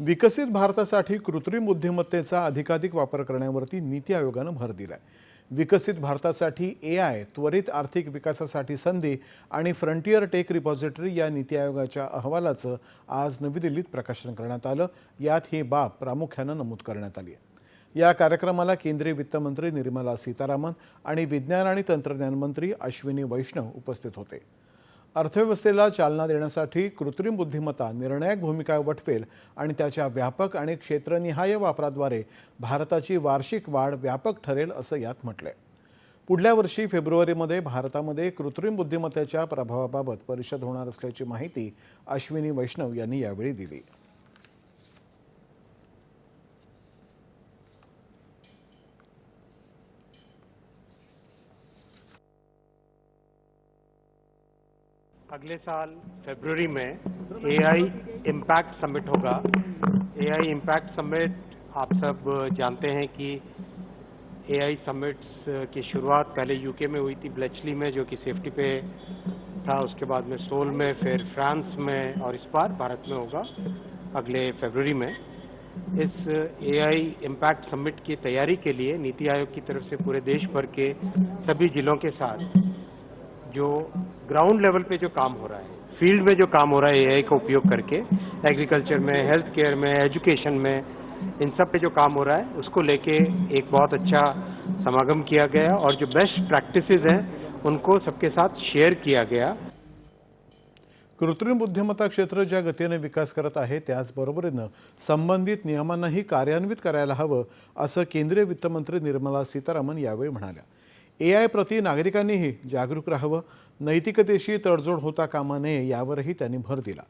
विकसित भारतासाठी कृत्रिम बुद्धिमत्तेचा अधिकाधिक वापर करण्यावरती नीती आयोगानं भर दिलाय. विकसित भारतासाठी ए आय त्वरित आर्थिक विकासासाठी संधी आणि फ्रंटियर टेक रिपॉझिटरी या नीती आयोगाच्या अहवालाचं आज नवी दिल्लीत प्रकाशन करण्यात आलं. यात ही बाब प्रामुख्यानं नमूद करण्यात आली आहे. या कार्यक्रमाला केंद्रीय वित्तमंत्री निर्मला सीतारामन आणि विज्ञान आणि तंत्रज्ञान मंत्री अश्विनी वैष्णव उपस्थित होते. अर्थव्यवस्थेला चालना देण्यासाठी कृत्रिम बुद्धिमत्ता निर्णायक भूमिका वठवेल आणि त्याच्या व्यापक आणि क्षेत्रनिहाय वापराद्वारे भारताची वार्षिक वाढ व्यापक ठरेल असं यात म्हटलंय. पुढल्या वर्षी फेब्रुवारीमध्ये भारतामध्ये कृत्रिम बुद्धिमत्तेच्या प्रभावाबाबत परिषद होणार असल्याची माहिती अश्विनी वैष्णव यांनी यावेळी दिली. अगले साल फरवरी में एआई इम्पैक्ट समिट होगा। एआई इम्पैक्ट समिट आप सब जानते हैं कि एआई समिट्स की शुरुआत पहले यूके में हुई थी ब्लेचली में, जो कि सेफ्टी पे था। उसके बाद में सोल में, फिर फ्रांस में और इस बार भारत में होगा अगले फरवरी में। इस एआई इम्पैक्ट समिट की तैयारी के लिए नीति आयोग की तरफ़ से पूरे देश भर के सभी जिलों के साथ जो ग्राउंड लेवल पे जो काम हो रहा है फील्ड में जो काम हो रहा है एआई का उपयोग करके एग्रीकल्चर में हेल्थ केयर में एजुकेशन में इन सब पे जो काम हो रहा है उसको लेके एक बहुत अच्छा समागम किया गया और जो बेस्ट प्रैक्टिसेस हैं उनको सबके साथ शेयर किया गया। कृत्रिम बुद्धिमत्ता क्षेत्र ज्या गतीने विकास करत आहे त्याचबरोबरीनं संबंधित नियमांनाही कार्यान्वित करायला हवं असं केंद्रीय वित्तमंत्री निर्मला सीतारामन यावेळी म्हणाल्या. ए आय प्रती नागरिकांनीही जागरूक राहावं नैतिकतेशी तडजोड होता कामा नये यावरही त्यांनी भर दिला.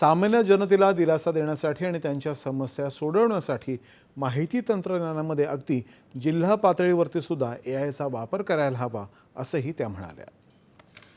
सामान्य जनतेला दिलासा देण्यासाठी आणि त्यांच्या समस्या सोडवण्यासाठी माहिती तंत्रज्ञानामध्ये अगदी जिल्हा पातळीवरती सुद्धा ए आयचा वापर करायला हवा असंही त्या म्हणाल्या.